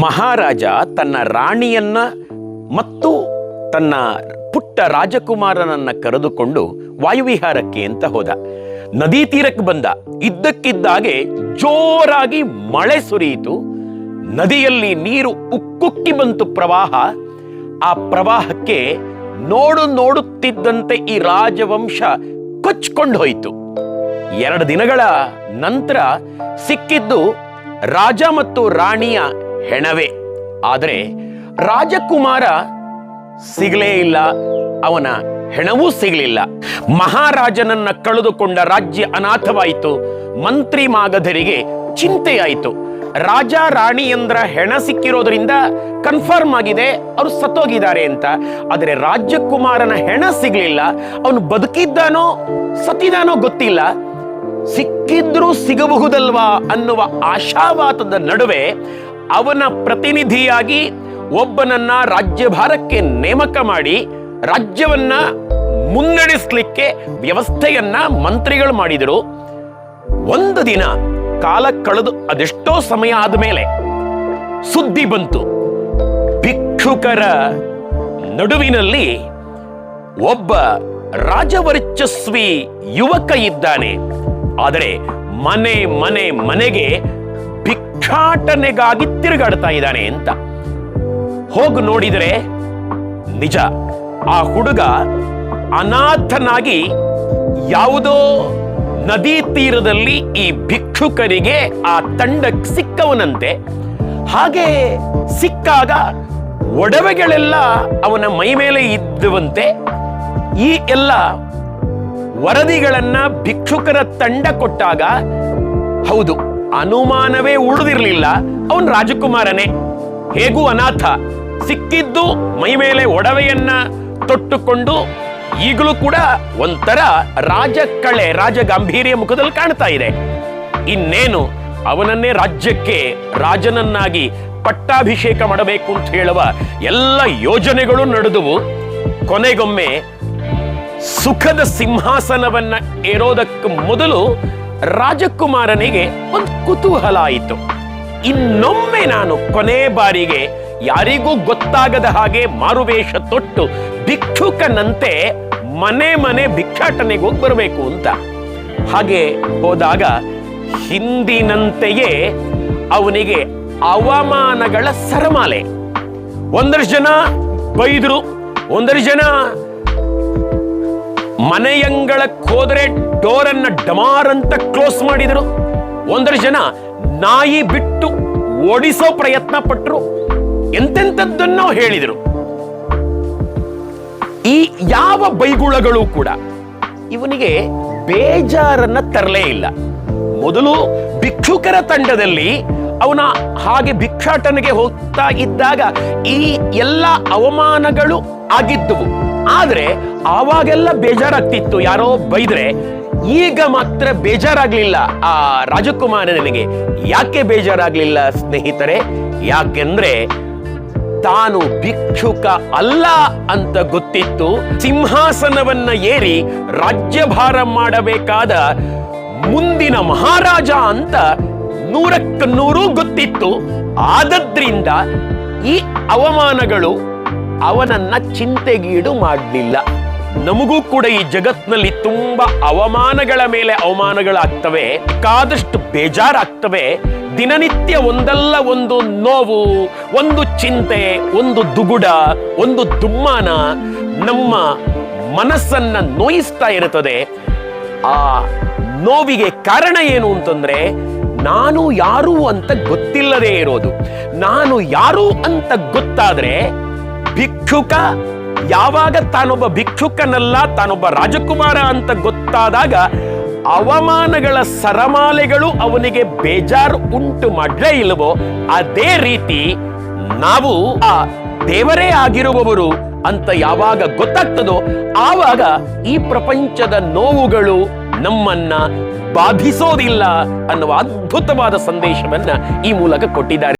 ಮಹಾರಾಜ ತನ್ನ ರಾಣಿಯನ್ನ ಮತ್ತು ತನ್ನ ಪುಟ್ಟ ರಾಜಕುಮಾರನನ್ನ ಕರೆದುಕೊಂಡು ವಾಯುವಿಹಾರಕ್ಕೆ ಅಂತ ಹೋದ. ನದಿ ತೀರಕ್ಕೆ ಬಂದ. ಇದ್ದಕ್ಕಿದ್ದಾಗೆ ಜೋರಾಗಿ ಮಳೆ ಸುರಿಯಿತು. ನದಿಯಲ್ಲಿ ನೀರು ಉಕ್ಕುಕ್ಕಿ ಬಂತು ಪ್ರವಾಹ. ಆ ಪ್ರವಾಹಕ್ಕೆ ನೋಡು ನೋಡುತ್ತಿದ್ದಂತೆ ಈ ರಾಜವಂಶ ಕೊಚ್ಕೊಂಡು ಹೋಯಿತು. ಎರಡು ದಿನಗಳ ನಂತರ ಸಿಕ್ಕಿದ್ದು ರಾಜ ಮತ್ತು ರಾಣಿಯ ಹೆಣವೇ. ಆದರೆ ರಾಜಕುಮಾರ ಸಿಗಲೇ ಇಲ್ಲ. ಅವನ ಹೆಣವೂ ಸಿಗಲಿಲ್ಲ. ಮಹಾರಾಜನನ್ನ ಕಳೆದುಕೊಂಡ ರಾಜ್ಯ ಅನಾಥವಾಯಿತು. ಮಂತ್ರಿ ಮಾಗಧರಿಗೆ ಚಿಂತೆಯಾಯಿತು. ರಾಜ ರಾಣಿಯಂದ್ರ ಹೆಣ ಸಿಕ್ಕಿರೋದ್ರಿಂದ ಕನ್ಫರ್ಮ್ ಆಗಿದೆ, ಅವರು ಸತ್ತೋಗಿದ್ದಾರೆ ಅಂತ. ಆದರೆ ರಾಜಕುಮಾರನ ಹೆಣ ಸಿಗಲಿಲ್ಲ. ಅವನು ಬದುಕಿದ್ದಾನೋ, ಸತ್ತಿದಾನೋ ಗೊತ್ತಿಲ್ಲ. ಸಿಕ್ಕಿದ್ರೂ ಸಿಗಬಹುದಲ್ವಾ ಅನ್ನುವ ಆಶಾವಾತದ ನಡುವೆ ಅವನ ಪ್ರತಿನಿಧಿಯಾಗಿ ಒಬ್ಬನನ್ನ ರಾಜ್ಯಭಾರಕ್ಕೆ ನೇಮಕ ಮಾಡಿ ರಾಜ್ಯವನ್ನ ಮುನ್ನಡೆಸಲಿಕ್ಕೆ ವ್ಯವಸ್ಥೆಯನ್ನ ಮಂತ್ರಿಗಳು ಮಾಡಿದರು. ಒಂದು ದಿನ ಕಾಲ ಕಳೆದು ಅದೆಷ್ಟೋ ಸಮಯ ಆದಮೇಲೆ ಸುದ್ದಿ ಬಂತು. ಭಿಕ್ಷುಕರ ನಡುವಿನಲ್ಲಿ ಒಬ್ಬ ರಾಜವರ್ಚಸ್ವಿ ಯುವಕ ಇದ್ದಾನೆ. ಆದರೆ ಮನೆ ಮನೆ ಮನೆಗೆ ಭಿಕ್ಷಾಟನೆಗಾಗಿ ತಿರುಗಾಡ್ತಾ ಇದ್ದಾನೆ ಅಂತ. ಹೋಗಿ ನೋಡಿದರೆ ನಿಜ, ಆ ಹುಡುಗ ಅನಾಥನಾಗಿ ಯಾವುದೋ ನದಿ ತೀರದಲ್ಲಿ ಈ ಭಿಕ್ಷುಕರಿಗೆ ಆ ತಂಡಕ್ಕೆ ಸಿಕ್ಕವನಂತೆ. ಹಾಗೆ ಸಿಕ್ಕಾಗ ಒಡವೆಗಳೆಲ್ಲ ಅವನ ಮೈ ಮೇಲೆ ಇದ್ದುವಂತೆ, ಈ ಎಲ್ಲ ವರದಿಗಳನ್ನ ಭಿಕ್ಷುಕರ ತಂಡ ಕೊಟ್ಟಾಗ, ಹೌದು ಅನುಮಾನವೇ ಉಳಿದಿರಲಿಲ್ಲ. ಅವನ್ ರಾಜಕುಮಾರನೇ, ಹೇಗೂ ಅನಾಥ, ಸಿಕ್ಕಿದ್ದು ಮೈ ಮೇಲೆ ಒಡವೆಯನ್ನ ತೊಟ್ಟುಕೊಂಡು ಈಗಲೂ ಕೂಡ ಒಂಥರ ರಾಜ ಕಳೆ ರಾಜ ಗಾಂಭೀರ್ಯ ಮುಖದಲ್ಲಿ ಕಾಣ್ತಾ ಇದೆ. ಇನ್ನೇನು, ಅವನನ್ನೇ ರಾಜ್ಯಕ್ಕೆ ರಾಜನನ್ನಾಗಿ ಪಟ್ಟಾಭಿಷೇಕ ಮಾಡಬೇಕು ಅಂತ ಹೇಳುವ ಎಲ್ಲ ಯೋಜನೆಗಳು ನಡೆದುವು. ಕೊನೆಗೊಮ್ಮೆ ಸುಖದ ಸಿಂಹಾಸನವನ್ನ ಏರೋದಕ್ಕೆ ಮೊದಲು ರಾಜಕುಮಾರನಿಗೆ ಒಂದು ಕುತೂಹಲ ಆಯಿತು ಇನ್ನೊಮ್ಮೆ ನಾನು ಕೊನೆ ಬಾರಿಗೆ ಯಾರಿಗೂ ಗೊತ್ತಾಗದ ಹಾಗೆ ಮಾರುವೇಷ ತೊಟ್ಟು ಭಿಕ್ಷುಕನಂತೆ ಮನೆ ಮನೆ ಭಿಕ್ಷಾಟನೆಗೆ ಹೋಗಿ ಬರಬೇಕು ಅಂತ. ಹಾಗೆ ಹೋದಾಗ ಹಿಂದಿನಂತೆಯೇ ಅವನಿಗೆ ಅವಮಾನಗಳ ಸರಮಾಲೆ. ಒಂದಷ್ಟು ಜನ ಬೈದ್ರು ಒಂದಷ್ಟು ಜನ ಮನೆಯಂಗಳಕ್ಕೆ ಹೋದ್ರೆ ಡೋರನ್ನ ಡಮಾರ್ ಅಂತ ಕ್ಲೋಸ್ ಮಾಡಿದ್ರು. ಒಂದರ ಜನ ನಾಯಿ ಬಿಟ್ಟು ಓಡಿಸೋ ಪ್ರಯತ್ನ ಪಟ್ಟರು ಎಂತೆಂಥದ್ದನ್ನು ಹೇಳಿದರು. ಈ ಯಾವ ಬೈಗುಳಗಳು ಕೂಡ ಇವನಿಗೆ ಬೇಜಾರನ್ನ ತರಲೇ ಇಲ್ಲ. ಮೊದಲು ಭಿಕ್ಷುಕರ ತಂಡದಲ್ಲಿ ಅವನ ಹಾಗೆ ಭಿಕ್ಷಾಟನೆಗೆ ಹೋಗ್ತಾ ಇದ್ದಾಗ ಈ ಎಲ್ಲ ಅವಮಾನಗಳು ಆಗಿದ್ದುವು. ಆದ್ರೆ ಆವಾಗೆಲ್ಲ ಬೇಜಾರಾಗ್ತಿತ್ತು. ಯಾರೋ ಬೈದ್ರೆ ಈಗ ಮಾತ್ರ ಬೇಜಾರಾಗ್ಲಿಲ್ಲ ಆ ರಾಜಕುಮಾರನಿಗೆ ಯಾಕೆ ಬೇಜಾರಾಗ್ಲಿಲ್ಲ ಸ್ನೇಹಿತರೆ? ಯಾಕೆಂದ್ರೆ ತಾನು ಭಿಕ್ಷುಕ ಅಲ್ಲ ಅಂತ ಗೊತ್ತಿತ್ತು. ಸಿಂಹಾಸನವನ್ನ ಏರಿ ರಾಜ್ಯಭಾರ ಮಾಡಬೇಕಾದ ಮುಂದಿನ ಮಹಾರಾಜ ಅಂತ ನೂರಕ್ಕ ನೂರು ಗೊತ್ತಿತ್ತು. ಆದದ್ರಿಂದ ಈ ಅವಮಾನಗಳು ಅವನನ್ನ ಚಿಂತೆಗೀಡು ಮಾಡಲಿಲ್ಲ. ನಮಗೂ ಕೂಡ ಈ ಜಗತ್ನಲ್ಲಿ ತುಂಬಾ ಅವಮಾನಗಳ ಮೇಲೆ ಅವಮಾನಗಳಾಗ್ತವೆ, ಕಾದಷ್ಟು ಬೇಜಾರಾಗ್ತವೆ. ದಿನನಿತ್ಯ ಒಂದಲ್ಲ ಒಂದು ನೋವು, ಒಂದು ಚಿಂತೆ, ಒಂದು ದುಗುಡ, ಒಂದು ದುಮ್ಮಾನ ನಮ್ಮ ಮನಸ್ಸನ್ನ ನೋಯಿಸ್ತಾ ಇರುತ್ತದೆ. ಆ ನೋವಿಗೆ ಕಾರಣ ಏನು ಅಂತಂದ್ರೆ, ನಾನು ಯಾರು ಅಂತ ಗೊತ್ತಿಲ್ಲದೆ ಇರೋದು. ನಾನು ಯಾರು ಅಂತ ಗೊತ್ತಾದ್ರೆ, ಭಿಕ್ಷುಕ ಯಾವಾಗ ತಾನೊಬ್ಬ ಭಿಕ್ಷುಕನಲ್ಲ, ತಾನೊಬ್ಬ ರಾಜಕುಮಾರ ಅಂತ ಗೊತ್ತಾದಾಗ ಅವಮಾನಗಳ ಸರಮಾಲೆಗಳು ಅವನಿಗೆ ಬೇಜಾರು ಉಂಟು ಮಾಡಲೇ ಇಲ್ವೋ ಅದೇ ರೀತಿ ನಾವು ಆ ದೇವರೇ ಆಗಿರುವವರು ಅಂತ ಯಾವಾಗ ಗೊತ್ತಾಗ್ತದೋ, ಆವಾಗ ಈ ಪ್ರಪಂಚದ ನೋವುಗಳು ನಮ್ಮನ್ನ ಬಾಧಿಸೋದಿಲ್ಲ ಅನ್ನುವ ಅದ್ಭುತವಾದ ಸಂದೇಶವನ್ನ ಈ ಮೂಲಕ ಕೊಟ್ಟಿದ್ದಾರೆ.